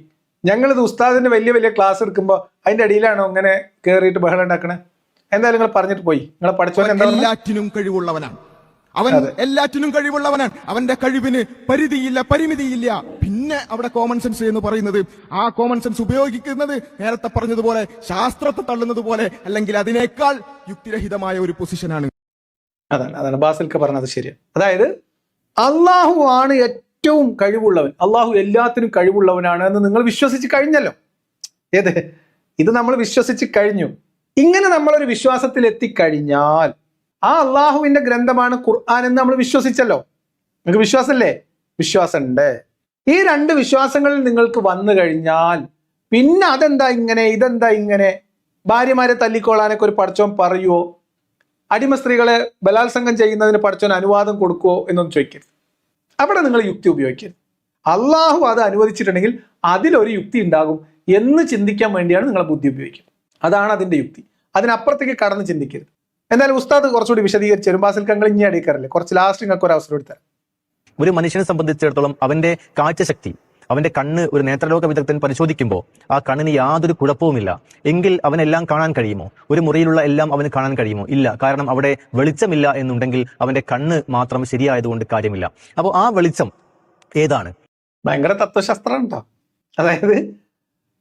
ഞങ്ങൾ ഇത് ഉസ്താദിന്റെ വലിയ വലിയ ക്ലാസ് എടുക്കുമ്പോൾ അതിന്റെ അടിയിലാണോ അങ്ങനെ കയറിയിട്ട് ബഹളം ഉണ്ടാക്കണേ? എന്തായാലും നിങ്ങൾ പറഞ്ഞിട്ട് പോയി. നിങ്ങളെ പഠിച്ചവൻ എല്ലാറ്റിനും കഴിവുള്ളവനാണ്. അവൻ എല്ലാറ്റിനും കഴിവുള്ളവനാണ്. അവന്റെ കഴിവിന് പരിധിയില്ല പരിമിതിയില്ല. പിന്നെ അവിടെ കോമൺ സെൻസ് എന്ന് പറയുന്നത് ആ കോമൺ സെൻസ് ഉപയോഗിക്കുന്നത് നേരത്തെ പറഞ്ഞതുപോലെ ശാസ്ത്രത്തെ തള്ളുന്നത് പോലെ അല്ലെങ്കിൽ അതിനേക്കാൾ യുക്തിരഹിതമായ ഒരു പൊസിഷനാണ് അതാണ് അതാണ് ബാസിൽക്ക് പറഞ്ഞത് ശരി അതായത് അള്ളാഹു ആണ് ഏറ്റവും കഴിവുള്ളവൻ. അള്ളാഹു എല്ലാത്തിനും കഴിവുള്ളവനാണ് എന്ന് നിങ്ങൾ വിശ്വസിച്ച് കഴിഞ്ഞല്ലോ. ഏത്? ഇത് നമ്മൾ വിശ്വസിച്ച് കഴിഞ്ഞു. ഇങ്ങനെ നമ്മളൊരു വിശ്വാസത്തിൽ എത്തിക്കഴിഞ്ഞാൽ ആ അള്ളാഹുവിന്റെ ഗ്രന്ഥമാണ് ഖുർആൻ എന്ന് നമ്മൾ വിശ്വസിച്ചല്ലോ. നിങ്ങൾക്ക് വിശ്വാസമല്ലേ? വിശ്വാസമുണ്ട്. ഈ രണ്ട് വിശ്വാസങ്ങളിൽ നിങ്ങൾക്ക് വന്നു കഴിഞ്ഞാൽ പിന്നെ അതെന്താ ഇങ്ങനെ ഇതെന്താ ഇങ്ങനെ? ഭാര്യമാരെ തല്ലിക്കൊള്ളാനൊക്കെ ഒരു പഠിച്ചോൻ പറയുവോ? അടിമ സ്ത്രീകളെ ബലാത്സംഗം ചെയ്യുന്നതിന് പഠിച്ചോൻ അനുവാദം കൊടുക്കുവോ എന്നൊന്നും ചോദിക്കരുത്. അവിടെ നിങ്ങൾ യുക്തി ഉപയോഗിക്കരുത്. അള്ളാഹു അത് അനുവദിച്ചിട്ടുണ്ടെങ്കിൽ അതിലൊരു യുക്തി ഉണ്ടാകും എന്ന് ചിന്തിക്കാൻ വേണ്ടിയാണ് നിങ്ങളെ ബുദ്ധി ഉപയോഗിക്കുന്നത്. അതാണ് അതിന്റെ യുക്തി. അതിനപ്പുറത്തേക്ക് കടന്ന് ചിന്തിക്കരുത്. എന്തായാലും ഉസ്താദ് കുറച്ചുകൂടി വിശദീകരിച്ച് തരും. ബാസിൽ കങ്ങൾ ഇനി അടിക്കാറില്ലേ കുറച്ച് ലാസ്റ്റ് നിങ്ങൾക്ക് ഒരു അവസരം എടുത്താൽ ഒരു മനുഷ്യനെ സംബന്ധിച്ചിടത്തോളം അവന്റെ കാഴ്ചശക്തി അവന്റെ കണ്ണ് ഒരു നേത്രലോക വിദഗ്ധൻ പരിശോധിക്കുമ്പോൾ ആ കണ്ണിന് യാതൊരു കുഴപ്പവുമില്ല. എങ്കിൽ അവനെല്ലാം കാണാൻ കഴിയുമോ? ഒരു മുറിയിലുള്ള എല്ലാം അവന് കാണാൻ കഴിയുമോ? ഇല്ല. കാരണം അവിടെ വെളിച്ചമില്ല എന്നുണ്ടെങ്കിൽ അവന്റെ കണ്ണ് മാത്രം ശരിയായതുകൊണ്ട് കാര്യമില്ല. അപ്പോൾ ആ വെളിച്ചം ഏതാണ്? ഭയങ്കര തത്വശാസ്ത്രം ഉണ്ടോ? അതായത്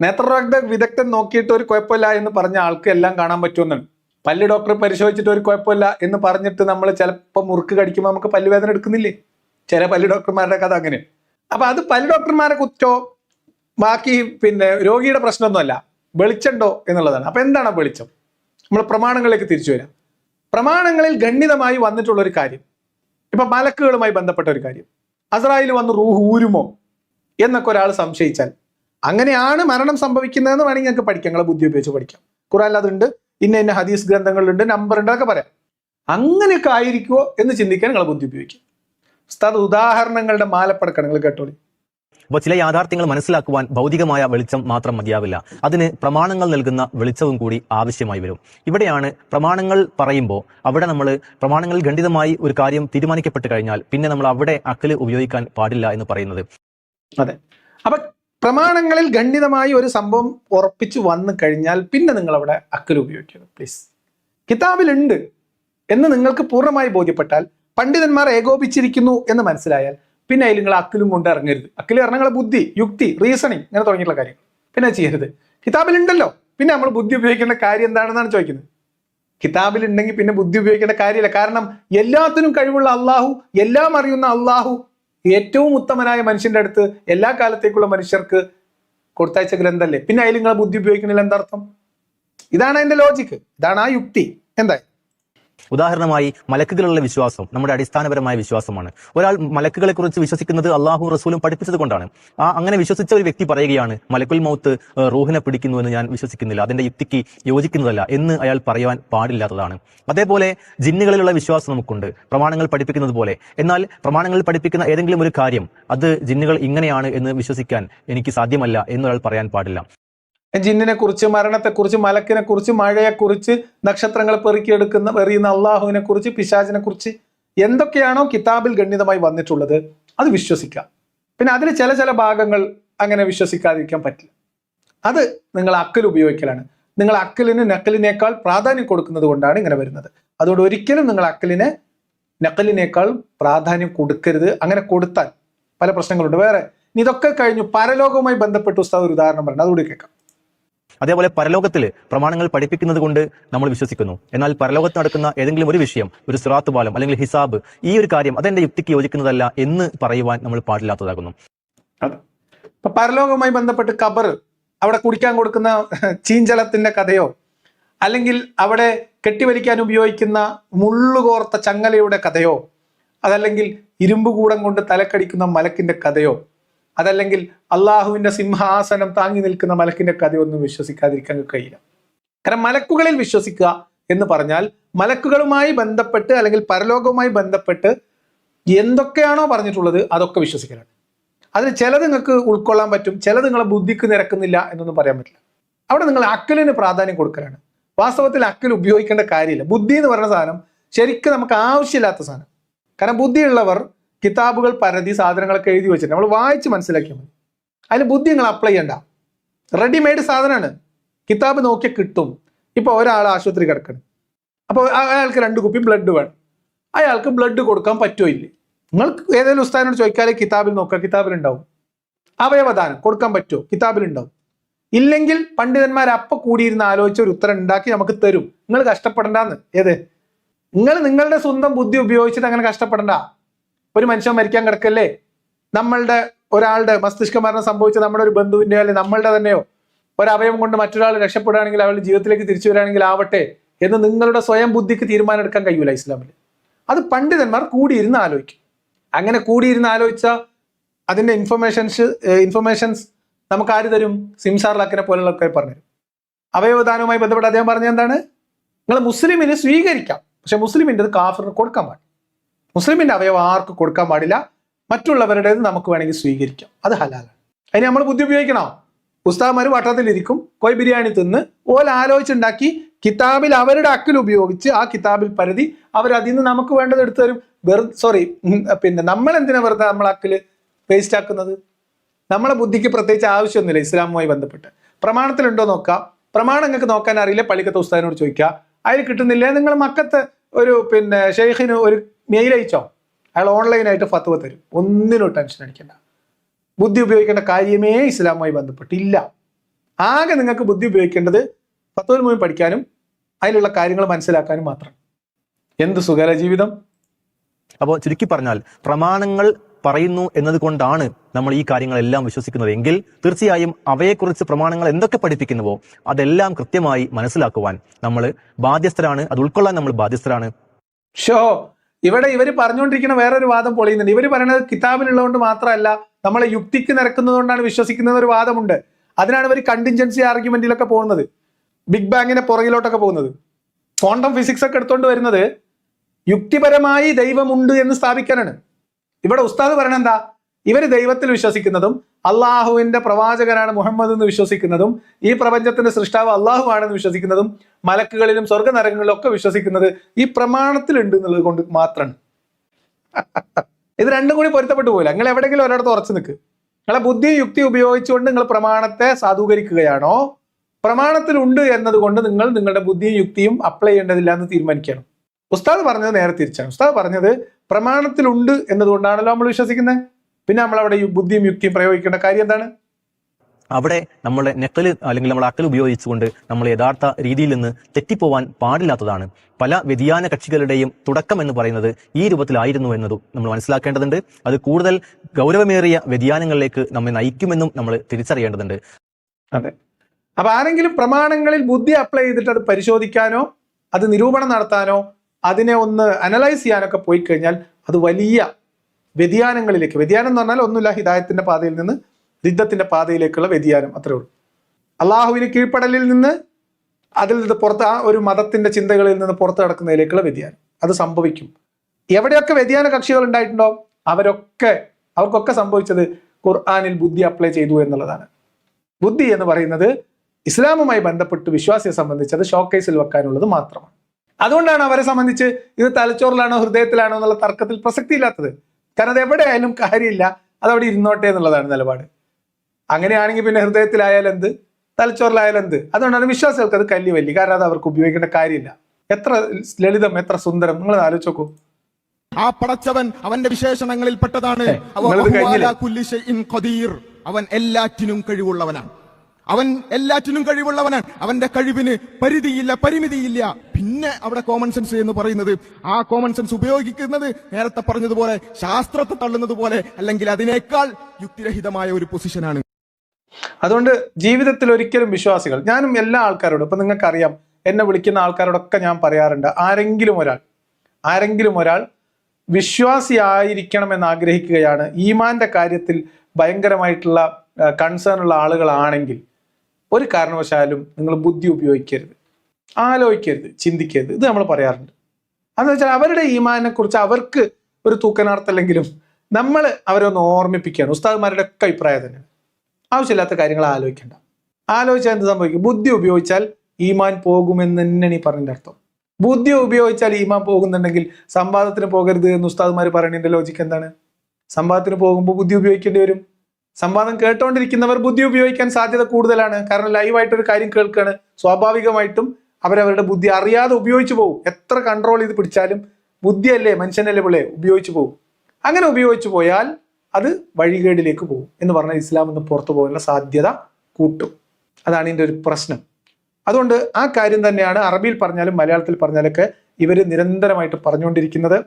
നേത്രരോഗ വിദഗ്ധൻ നോക്കിയിട്ട് ഒരു കുഴപ്പമില്ല എന്ന് പറഞ്ഞ ആൾക്ക് എല്ലാം കാണാൻ പറ്റുമെന്നാണ് പല്ല് ഡോക്ടർ പരിശോധിച്ചിട്ട് ഒരു കുഴപ്പമില്ല എന്ന് പറഞ്ഞിട്ട് നമ്മൾ ചിലപ്പോൾ മുറുക്ക് കടിക്കുമ്പോൾ നമുക്ക് പല്ലുവേദന എടുക്കുന്നില്ലേ? ചില പല്ല് ഡോക്ടർമാരുടെ കഥ അങ്ങനെ. അപ്പൊ അത് പല്ല് ഡോക്ടർമാരെ കുറ്റോ ബാക്കി പിന്നെ രോഗിയുടെ പ്രശ്നമൊന്നുമല്ല. വെളിച്ചമുണ്ടോ എന്നുള്ളതാണ്. അപ്പൊ എന്താണ് വെളിച്ചം? നമ്മൾ പ്രമാണങ്ങളിലേക്ക് തിരിച്ചു വരാം. പ്രമാണങ്ങളിൽ ഗണ്യതമായി വന്നിട്ടുള്ള ഒരു കാര്യം. ഇപ്പൊ മലക്കുകളുമായി ബന്ധപ്പെട്ട ഒരു കാര്യം. അസ്രായിൽ വന്ന് റൂഹ് ഊരുമോ എന്നൊക്കെ ഒരാൾ സംശയിച്ചാൽ അങ്ങനെയാണ് മരണം സംഭവിക്കുന്നതെന്ന് വേണമെങ്കിൽ ഞങ്ങൾക്ക് പഠിക്കാം. നിങ്ങളെ ബുദ്ധി ഉപയോഗിച്ച് പഠിക്കാം. ഖുറാൻ അതുണ്ട്. ഇന്ന ഇന്ന ഹദീസ് ഗ്രന്ഥങ്ങളിലുണ്ട് നമ്പർ ഉണ്ട് അതൊക്കെ പറയാം. അങ്ങനെയൊക്കെ ആയിരിക്കുമോ എന്ന് ചിന്തിക്കാൻ നിങ്ങളെ ബുദ്ധി ഉപയോഗിക്കും. ഉസ്താദ് ഉദാഹരണങ്ങളുടെ മാലപ്പടക്കം നിങ്ങൾ കേട്ടോളി. അപ്പോൾ ചില യാഥാർത്ഥ്യങ്ങൾ മനസ്സിലാക്കുവാൻ ഭൗതികമായ വെളിച്ചം മാത്രം മതിയാവില്ല. അതിന് പ്രമാണങ്ങൾ നൽകുന്ന വെളിച്ചവും കൂടി ആവശ്യമായി വരും. ഇവിടെയാണ് പ്രമാണങ്ങൾ പറയുമ്പോൾ അവിടെ നമ്മൾ പ്രമാണങ്ങളിൽ ഖണ്ഡിതമായി ഒരു കാര്യം തീരുമാനിക്കപ്പെട്ട് കഴിഞ്ഞാൽ പിന്നെ നമ്മൾ അവിടെ അക്കൽ ഉപയോഗിക്കാൻ പാടില്ല എന്ന് പറയുന്നത്. അതെ. അപ്പൊ പ്രമാണങ്ങളിൽ ഗണ്യതമായി ഒരു സംഭവം ഉറപ്പിച്ചു വന്നു കഴിഞ്ഞാൽ പിന്നെ നിങ്ങൾ അവിടെ അക്കൽ ഉപയോഗിക്കണം പ്ലീസ് കിതാബിലുണ്ട് എന്ന് നിങ്ങൾക്ക് പൂർണമായി ബോധ്യപ്പെട്ടാൽ പണ്ഡിതന്മാർ ഏകോപിച്ചിരിക്കുന്നു എന്ന് മനസ്സിലായാൽ പിന്നെ അതിൽ നിങ്ങൾ അക്കലും കൊണ്ട് ഇറങ്ങരുത്. അക്കൽ ഇറങ്ങുന്ന ബുദ്ധി യുക്തി റീസണിങ് ഇങ്ങനെ തുടങ്ങിയിട്ടുള്ള കാര്യം പിന്നെ ചെയ്യരുത്. കിതാബിലുണ്ടല്ലോ. പിന്നെ നമ്മൾ ബുദ്ധി ഉപയോഗിക്കേണ്ട കാര്യം എന്താണെന്നാണ് ചോദിക്കുന്നത്. കിതാബിൽ ഉണ്ടെങ്കിൽ പിന്നെ ബുദ്ധി ഉപയോഗിക്കേണ്ട കാര്യമില്ല. കാരണം എല്ലാത്തിനും കഴിവുള്ള അള്ളാഹു എല്ലാം അറിയുന്ന അള്ളാഹു ഏറ്റവും ഉത്തമനായ മനുഷ്യന്റെ അടുത്ത് എല്ലാ കാലത്തേക്കുള്ള മനുഷ്യർക്ക് കൊടുത്തയച്ച ഗ്രന്ഥല്ലേ? പിന്നെ അതിൽ നിങ്ങളെ ബുദ്ധി ഉപയോഗിക്കണില്ല എന്താർത്ഥം ഇതാണ് അതിന്റെ ലോജിക്ക് ഇതാണ് ആ യുക്തി. എന്താ ഉദാഹരണമായി മലക്കുകളുള്ള വിശ്വാസം നമ്മുടെ അടിസ്ഥാനപരമായ വിശ്വാസമാണ്. ഒരാൾ മലക്കുകളെ കുറിച്ച് വിശ്വസിക്കുന്നത് അള്ളാഹു റസൂലും പഠിപ്പിച്ചത് കൊണ്ടാണ്. ആ അങ്ങനെ വിശ്വസിച്ച ഒരു വ്യക്തി പറയുകയാണ് മലക്കുൽ മൗത്ത് റൂഹിനെ പിടിക്കുന്നു എന്ന് ഞാൻ വിശ്വസിക്കുന്നില്ല. അതിന്റെ യുക്തിക്ക് യോജിക്കുന്നതല്ല എന്ന് അയാൾ പറയാൻ പാടില്ലാത്തതാണ്. അതേപോലെ ജിന്നുകളിലുള്ള വിശ്വാസം നമുക്കുണ്ട് പ്രമാണങ്ങൾ പഠിപ്പിക്കുന്നത് പോലെ. എന്നാൽ പ്രമാണങ്ങൾ പഠിപ്പിക്കുന്ന ഏതെങ്കിലും ഒരു കാര്യം അത് ജിന്നുകൾ ഇങ്ങനെയാണ് എന്ന് വിശ്വസിക്കാൻ എനിക്ക് സാധ്യമല്ല എന്നൊരാൾ പറയാൻ പാടില്ല. ജിന്നിനെ കുറിച്ച് മരണത്തെ കുറിച്ച് മലക്കിനെ കുറിച്ച് മഴയെക്കുറിച്ച് നക്ഷത്രങ്ങളെ പെറുക്കിയെടുക്കുന്ന എറിയുന്ന അള്ളാഹുവിനെ കുറിച്ച് പിശാചിനെ കുറിച്ച് എന്തൊക്കെയാണോ കിതാബിൽ ഗണ്യതമായി വന്നിട്ടുള്ളത് അത് വിശ്വസിക്കാം പിന്നെ അതിൽ ചില ചില ഭാഗങ്ങൾ അങ്ങനെ വിശ്വസിക്കാതിരിക്കാൻ പറ്റില്ല. അത് നിങ്ങൾ അക്കൽ ഉപയോഗിക്കലാണ്. നിങ്ങൾ അക്കലിന് നക്കലിനേക്കാൾ പ്രാധാന്യം കൊടുക്കുന്നത് കൊണ്ടാണ് ഇങ്ങനെ വരുന്നത്. അതുകൊണ്ട് ഒരിക്കലും നിങ്ങൾ അക്കലിനെ നക്കലിനേക്കാൾ പ്രാധാന്യം കൊടുക്കരുത്. അങ്ങനെ കൊടുത്താൽ പല പ്രശ്നങ്ങളുണ്ട്. വേറെ ഇതൊക്കെ കഴിഞ്ഞു പരലോകവുമായി ബന്ധപ്പെട്ട് ഉസ്താദ് ഒരു ഉദാഹരണം പറഞ്ഞു അതുകൂടി കേൾക്കാം. അതേപോലെ പരലോകത്തിൽ പ്രമാണങ്ങൾ പഠിപ്പിക്കുന്നത് കൊണ്ട് നമ്മൾ വിശ്വസിക്കുന്നു. എന്നാൽ പരലോകത്ത് നടക്കുന്ന ഏതെങ്കിലും ഒരു വിഷയം ഒരു സിറാത്ത് പാലം അല്ലെങ്കിൽ ഹിസാബ് ഈ ഒരു കാര്യം അതെന്റെ യുക്തിക്ക് യോജിക്കുന്നതല്ല എന്ന് പറയുവാൻ നമ്മൾ പാടില്ലാത്തതാകുന്നു. പരലോകവുമായി ബന്ധപ്പെട്ട് കബർ അവിടെ കുടിക്കാൻ കൊടുക്കുന്ന ചീഞ്ചലത്തിന്റെ കഥയോ അല്ലെങ്കിൽ അവിടെ കെട്ടിവലിക്കാൻ ഉപയോഗിക്കുന്ന മുള്ളുകോർത്ത ചങ്ങലയുടെ കഥയോ അതല്ലെങ്കിൽ ഇരുമ്പ് കൂടം കൊണ്ട് തലക്കടിക്കുന്ന മലക്കിന്റെ കഥയോ അതല്ലെങ്കിൽ അള്ളാഹുവിന്റെ സിംഹാസനം താങ്ങി നിൽക്കുന്ന മലക്കിന്റെ കഥയൊന്നും വിശ്വസിക്കാതിരിക്കാൻ കഴിയില്ല. കാരണം മലക്കുകളിൽ വിശ്വസിക്കുക എന്ന് പറഞ്ഞാൽ മലക്കുകളുമായി ബന്ധപ്പെട്ട് അല്ലെങ്കിൽ പരലോകവുമായി ബന്ധപ്പെട്ട് എന്തൊക്കെയാണോ പറഞ്ഞിട്ടുള്ളത് അതൊക്കെ വിശ്വസിക്കലാണ്. അതിൽ ചിലത് നിങ്ങൾക്ക് ഉൾക്കൊള്ളാൻ പറ്റും ചിലത് നിങ്ങളെ ബുദ്ധിക്ക് നിരക്കുന്നില്ല എന്നൊന്നും പറയാൻ പറ്റില്ല. അവിടെ നിങ്ങൾ അക്കലിന് പ്രാധാന്യം കൊടുക്കലാണ്. വാസ്തവത്തിൽ അക്കൽ ഉപയോഗിക്കേണ്ട കാര്യമില്ല. ബുദ്ധി എന്ന് പറയുന്ന സാധനം ശരിക്കും നമുക്ക് ആവശ്യമില്ലാത്ത സാധനം. കാരണം ബുദ്ധിയുള്ളവർ കിതാബുകൾ പരതി സാധനങ്ങളൊക്കെ എഴുതി വെച്ചിട്ട് നമ്മൾ വായിച്ച് മനസ്സിലാക്കിയാൽ മതി. അതിന് ബുദ്ധി നിങ്ങൾ അപ്ലൈ ചെയ്യണ്ട. റെഡിമെയ്ഡ് സാധനമാണ് കിതാബ് നോക്കിയാൽ കിട്ടും. ഇപ്പോൾ ഒരാൾ ആശുപത്രി കിടക്കണം. അപ്പോൾ അയാൾക്ക് രണ്ട് കുപ്പി ബ്ലഡ് വേണം. അയാൾക്ക് ബ്ലഡ് കൊടുക്കാൻ പറ്റുമോ ഇല്ലേ? നിങ്ങൾക്ക് ഏതെങ്കിലും ഉസ്താദിനോട് ചോദിക്കാതെ കിതാബിൽ നോക്കുക കിതാബിലുണ്ടാവും. അവയവദാനം കൊടുക്കാൻ പറ്റുമോ കിതാബിലുണ്ടാവും. ഇല്ലെങ്കിൽ പണ്ഡിതന്മാർ അപ്പൊ കൂടിയിരുന്ന് ആലോചിച്ച് ഒരു ഉത്തരം ഉണ്ടാക്കി നമുക്ക് തരും. നിങ്ങൾ കഷ്ടപ്പെടണ്ടെന്ന്. ഏത്? നിങ്ങൾ നിങ്ങളുടെ സ്വന്തം ബുദ്ധി ഉപയോഗിച്ചിട്ട് അങ്ങനെ കഷ്ടപ്പെടണ്ട. ഒരു മനുഷ്യൻ മരിക്കാൻ കിടക്കല്ലേ? നമ്മളുടെ ഒരാളുടെ മസ്തിഷ്ക മരണം സംഭവിച്ച നമ്മുടെ ഒരു ബന്ധുവിന്റെയോ അല്ലെങ്കിൽ നമ്മളുടെ തന്നെയോ ഒരവയം കൊണ്ട് മറ്റൊരാൾ രക്ഷപ്പെടുകയാണെങ്കിൽ അവരുടെ ജീവിതത്തിലേക്ക് തിരിച്ചു വരികയാണെങ്കിൽ ആവട്ടെ എന്ന് നിങ്ങളുടെ സ്വയം ബുദ്ധിക്ക് തീരുമാനം എടുക്കാൻ കഴിയൂല ഇസ്ലാമിൽ അത് പണ്ഡിതന്മാർ കൂടിയിരുന്ന് ആലോചിക്കും. അങ്ങനെ കൂടിയിരുന്ന് ആലോചിച്ച അതിന്റെ ഇൻഫർമേഷൻസ് ഇൻഫർമേഷൻസ് നമുക്ക് ആര് തരും? സിംസാർ ലക്കിനെ പോലുള്ളവർക്ക് പറഞ്ഞുതരും. അവയവദാനവുമായി ബന്ധപ്പെട്ട് അദ്ദേഹം പറഞ്ഞ എന്താണ്? നിങ്ങൾ മുസ്ലിമിനെ സ്വീകരിക്കാം. പക്ഷെ മുസ്ലിമിന്റെ കാഫറിന് കൊടുക്കാൻ പാടില്ല. മുസ്ലിമിന്റെ അവയവം ആർക്ക് കൊടുക്കാൻ പാടില്ല. മറ്റുള്ളവരുടേത് നമുക്ക് വേണമെങ്കിൽ സ്വീകരിക്കാം. അത് ഹലാലാണ്. അതിന് നമ്മൾ ബുദ്ധി ഉപയോഗിക്കണോ? ഉസ്താദ്മാർ വട്ടത്തിലിരിക്കും കോയി ബിരിയാണി തിന്ന് ഓല ആലോചിച്ചുണ്ടാക്കി കിതാബിൽ അവരുടെ അക്കൽ ഉപയോഗിച്ച് ആ കിതാബിൽ പരിധി അവരതിൽ നിന്ന് നമുക്ക് വേണ്ടത് എടുത്തു തരും. വെറു സോറി പിന്നെ നമ്മൾ എന്തിനാ വെറുതെ നമ്മൾ അക്കൽ വേസ്റ്റ് ആക്കുന്നത്? നമ്മളെ ബുദ്ധിക്ക് പ്രത്യേകിച്ച് ആവശ്യമൊന്നുമില്ല ഇസ്ലാമുമായി ബന്ധപ്പെട്ട്. പ്രമാണത്തിലുണ്ടോ നോക്കാം. പ്രമാണം നിങ്ങൾക്ക് നോക്കാൻ അറിയില്ല പള്ളിക്കത്തെ ഉസ്താദിനോട് ചോദിക്കുക അതിൽ കിട്ടുന്നില്ലേ നിങ്ങൾ മക്കത്തെ ഒരു പിന്നെ ഷെയ്ഖിന് ഒരു മെയിൽ അയച്ചോ അയാൾ ഓൺലൈനായിട്ട് ഫത്വ തരും. ഒന്നിനും ടെൻഷൻ അടിക്കണ്ട. ബുദ്ധി ഉപയോഗിക്കേണ്ട കാര്യമേ ഇസ്ലാമുമായി ബന്ധപ്പെട്ടില്ല. ആകെ നിങ്ങൾക്ക് ബുദ്ധി ഉപയോഗിക്കേണ്ടത് ഫത്വൽ മുഴുവൻ പഠിക്കാനും അതിലുള്ള കാര്യങ്ങൾ മനസ്സിലാക്കാനും മാത്രം. എന്ത് സുഖല ജീവിതം? അപ്പോൾ ചുരുക്കി പറഞ്ഞാൽ പ്രമാണങ്ങൾ പറയുന്നു എന്നതുകൊണ്ടാണ് നമ്മൾ ഈ കാര്യങ്ങളെല്ലാം വിശ്വസിക്കുന്നത്. എങ്കിൽ തീർച്ചയായും അവയെക്കുറിച്ച് പ്രമാണങ്ങൾ എന്തൊക്കെ പഠിപ്പിക്കുന്നുവോ അതെല്ലാം കൃത്യമായി മനസ്സിലാക്കുവാൻ നമ്മൾ ബാധ്യസ്ഥരാണ്. അത് ഉൾക്കൊള്ളാൻ നമ്മൾ ബാധ്യസ്ഥരാണ്. ഷോ ഇവിടെ ഇവർ പറഞ്ഞുകൊണ്ടിരിക്കുന്ന വേറൊരു വാദം പൊളിയുന്നുണ്ട്. ഇവർ പറയുന്നത് കിതാബിനുള്ളതുകൊണ്ട് മാത്രമല്ല നമ്മളെ യുക്തിക്ക് നിരക്കുന്നതുകൊണ്ടാണ് വിശ്വസിക്കുന്നത് ഒരു വാദമുണ്ട്. അതിനാണ് ഇവർ കണ്ടിൻജൻസി ആർഗ്യുമെന്റിലൊക്കെ പോകുന്നത്. ബിഗ് ബാങ്ങിന്റെ പുറകിലോട്ടൊക്കെ പോകുന്നത്. ക്വാണ്ടം ഫിസിക്സ് ഒക്കെ എടുത്തുകൊണ്ട് വരുന്നത് യുക്തിപരമായി ദൈവമുണ്ട് എന്ന് സ്ഥാപിക്കാനാണ്. ഇവിടെ ഉസ്താദ് പറയണത് ഇവർ ദൈവത്തിൽ വിശ്വസിക്കുന്നതും അള്ളാഹുവിന്റെ പ്രവാചകനാണ് മുഹമ്മദ് എന്ന് വിശ്വസിക്കുന്നതും ഈ പ്രപഞ്ചത്തിന്റെ സൃഷ്ടാവ് അള്ളാഹു ആണെന്ന് വിശ്വസിക്കുന്നതും മലക്കുകളിലും സ്വർഗനരകങ്ങളിലും ഒക്കെ വിശ്വസിക്കുന്നത് ഈ പ്രമാണത്തിലുണ്ട് എന്നുള്ളത് കൊണ്ട് മാത്രമാണ് ഇത് രണ്ടും കൂടി പൊരുത്തപ്പെട്ടു പോയില്ല നിങ്ങൾ എവിടെയെങ്കിലും ഒരിടത്ത് ഉറച്ചു നിൽക്ക്. നിങ്ങളെ ബുദ്ധി യുക്തി ഉപയോഗിച്ചുകൊണ്ട് നിങ്ങൾ പ്രമാണത്തെ സാധൂകരിക്കുകയാണോ? പ്രമാണത്തിലുണ്ട് എന്നതുകൊണ്ട് നിങ്ങൾ നിങ്ങളുടെ ബുദ്ധിയും യുക്തിയും അപ്ലൈ ചെയ്യേണ്ടതില്ല എന്ന് തീരുമാനിക്കണം ഉസ്താദ് പറഞ്ഞത് നേരെ തിരിച്ചാണ്. ഉസ്താദ് പറഞ്ഞത് പ്രമാണത്തിലുണ്ട് എന്നതുകൊണ്ടാണല്ലോ നമ്മൾ വിശ്വസിക്കുന്നത്. പിന്നെ നമ്മൾ അവിടെ ബുദ്ധിയും യുക്തിയും പ്രയോഗിക്കേണ്ട കാര്യം എന്താണ്? അവിടെ നമ്മളെ നെക്കൽ അല്ലെങ്കിൽ നമ്മൾ അക്കൽ ഉപയോഗിച്ചുകൊണ്ട് നമ്മൾ യഥാർത്ഥ രീതിയിൽ നിന്ന് തെറ്റിപ്പോവാൻ പാടില്ലാത്തതാണ്. പല വ്യതിയാന കക്ഷികളുടെയും തുടക്കം എന്ന് പറയുന്നത് ഈ രൂപത്തിലായിരുന്നു എന്നതും നമ്മൾ മനസ്സിലാക്കേണ്ടതുണ്ട്. അത് കൂടുതൽ ഗൗരവമേറിയ വ്യതിയാനങ്ങളിലേക്ക് നമ്മെ നയിക്കുമെന്നും നമ്മൾ തിരിച്ചറിയേണ്ടതുണ്ട്. അതെ. അപ്പൊ ആരെങ്കിലും പ്രമാണങ്ങളിൽ ബുദ്ധി അപ്ലൈ ചെയ്തിട്ട് അത് പരിശോധിക്കാനോ അത് നിരൂപണം നടത്താനോ അതിനെ ഒന്ന് അനലൈസ് ചെയ്യാനൊക്കെ പോയി കഴിഞ്ഞാൽ അത് വലിയ വ്യതിയാനങ്ങളിലേക്ക്. വ്യതിയാനം എന്ന് പറഞ്ഞാൽ ഒന്നുമില്ല ഹിദായത്തിന്റെ പാതയിൽ നിന്ന് ദിദ്ധത്തിന്റെ പാതയിലേക്കുള്ള വ്യതിയാനം അത്രേ ഉള്ളൂ. അള്ളാഹുവിന് കീഴ്പ്പെടലിൽ നിന്ന് അതിൽ നിന്ന് പുറത്ത് ആ ഒരു മതത്തിന്റെ ചിന്തകളിൽ നിന്ന് പുറത്ത് കിടക്കുന്നതിലേക്കുള്ള വ്യതിയാനം. അത് സംഭവിക്കും. എവിടെയൊക്കെ വ്യതിയാന കക്ഷികൾ ഉണ്ടായിട്ടുണ്ടോ അവരൊക്കെ അവർക്കൊക്കെ സംഭവിച്ചത് ഖുർആാനിൽ ബുദ്ധി അപ്ലൈ ചെയ്തു എന്നുള്ളതാണ്. ബുദ്ധി എന്ന് പറയുന്നത് ഇസ്ലാമുമായി ബന്ധപ്പെട്ട് വിശ്വാസിയെ സംബന്ധിച്ച് അത് ഷോക്കേസിൽ വെക്കാനുള്ളത് മാത്രമാണ്. അതുകൊണ്ടാണ് അവരെ സംബന്ധിച്ച് ഇത് തലച്ചോറിലാണോ ഹൃദയത്തിലാണോ എന്നുള്ള തർക്കത്തിൽ പ്രസക്തിയില്ലാത്തത്. കാരണം അത് എവിടെ ആയാലും കാര്യമില്ല. അതവിടെ ഇരുന്നോട്ടെ എന്നുള്ളതാണ് നിലപാട്. അങ്ങനെയാണെങ്കിൽ പിന്നെ ഹൃദയത്തിലായാലും എന്ത്? തലച്ചോറിലായാലും എന്ത്? അതുകൊണ്ടാണ് വിശ്വാസികൾക്ക് അത് കല്ലി വല്ലി കാരണം അത് അവർക്ക് ഉപയോഗിക്കേണ്ട കാര്യമില്ല. എത്ര ലളിതം എത്ര സുന്ദരം. നിങ്ങൾ ആലോചിച്ച് നോക്കൂ. ആ പടച്ചവൻ അവന്റെ വിശേഷണങ്ങളിൽ പെട്ടതാണ്. അവൻ എല്ലാറ്റിനും കഴിവുള്ളവനാണ്. അവൻ എല്ലാറ്റിനും കഴിവുള്ളവനാണ്. അവന്റെ കഴിവിന് പരിധിയില്ല പരിമിതിയില്ല. പിന്നെ അവിടെ കോമൺ സെൻസ് എന്ന് പറയുന്നത് ആ കോമൺ സെൻസ് ഉപയോഗിക്കുന്നത് നേരത്തെ പറഞ്ഞതുപോലെ ശാസ്ത്രത്തെ തള്ളുന്നത് പോലെ അല്ലെങ്കിൽ അതിനേക്കാൾ യുക്തിരഹിതമായ ഒരു പൊസിഷനാണ് അതുകൊണ്ട് ജീവിതത്തിൽ ഒരിക്കലും വിശ്വാസികൾ ഞാനും എല്ലാ ആൾക്കാരോടും ഇപ്പൊ നിങ്ങൾക്കറിയാം എന്നെ വിളിക്കുന്ന ആൾക്കാരോടൊക്കെ ഞാൻ പറയാറുണ്ട് ആരെങ്കിലും ഒരാൾ ആരെങ്കിലും ഒരാൾ വിശ്വാസിയായിരിക്കണം എന്ന് ആഗ്രഹിക്കുകയാണ്. ഈമാന്റെ കാര്യത്തിൽ ഭയങ്കരമായിട്ടുള്ള കൺസേൺ ഉള്ള ആളുകളാണെങ്കിൽ ഒരു കാരണവശാലും നിങ്ങൾ ബുദ്ധി ഉപയോഗിക്കരുത്. ആലോചിക്കരുത് ചിന്തിക്കരുത്. ഇത് നമ്മൾ പറയാറുണ്ട്. അതെന്ന് വെച്ചാൽ അവരുടെ ഈമാനെ കുറിച്ച് അവർക്ക് ഒരു തൂക്കനാർത്തല്ലെങ്കിലും നമ്മൾ അവരെ ഒന്ന് ഓർമ്മിപ്പിക്കുകയാണ്. ഉസ്താദ്മാരുടെ ഒക്കെ അഭിപ്രായം തന്നെ ആവശ്യമില്ലാത്ത കാര്യങ്ങൾ ആലോചിക്കേണ്ട. ആലോചിച്ചാൽ എന്ത് സംഭവിക്കും? ബുദ്ധി ഉപയോഗിച്ചാൽ ഈമാൻ പോകുമെന്ന് തന്നെയാണ് ഈ പറഞ്ഞതിന്റെ അർത്ഥം. ബുദ്ധി ഉപയോഗിച്ചാൽ ഈമാൻ പോകുന്നുണ്ടെങ്കിൽ സംവാദത്തിന് പോകരുത് എന്ന് ഉസ്താദ്മാർ പറയുന്നതിന്റെ ലോജിക്ക് എന്താണ്? സംവാദത്തിന് പോകുമ്പോൾ ബുദ്ധി ഉപയോഗിക്കേണ്ടി വരും. സംവാദം കേട്ടോണ്ടിരിക്കുന്നവർ ബുദ്ധി ഉപയോഗിക്കാൻ സാധ്യത കൂടുതലാണ്. കാരണം ലൈവായിട്ട് ഒരു കാര്യം കേൾക്കുകയാണ് സ്വാഭാവികമായിട്ടും അവരവരുടെ ബുദ്ധി അറിയാതെ ഉപയോഗിച്ചു പോകും. എത്ര കൺട്രോൾ ചെയ്ത് പിടിച്ചാലും ബുദ്ധിയല്ലേ മനുഷ്യനല്ലേ പിള്ളേ ഉപയോഗിച്ചു പോകും. അങ്ങനെ ഉപയോഗിച്ചു പോയാൽ അത് വഴികേടിലേക്ക് പോകും എന്ന് പറഞ്ഞാൽ ഇസ്ലാം ഒന്ന് പുറത്തു പോകാനുള്ള സാധ്യത കൂട്ടും. അതാണ് ഇതിന്റെ ഒരു പ്രശ്നം. അതുകൊണ്ട് ആ കാര്യം തന്നെയാണ് അറബിയിൽ പറഞ്ഞാലും മലയാളത്തിൽ പറഞ്ഞാലൊക്കെ ഇവർ നിരന്തരമായിട്ട് പറഞ്ഞുകൊണ്ടിരിക്കുന്നത്.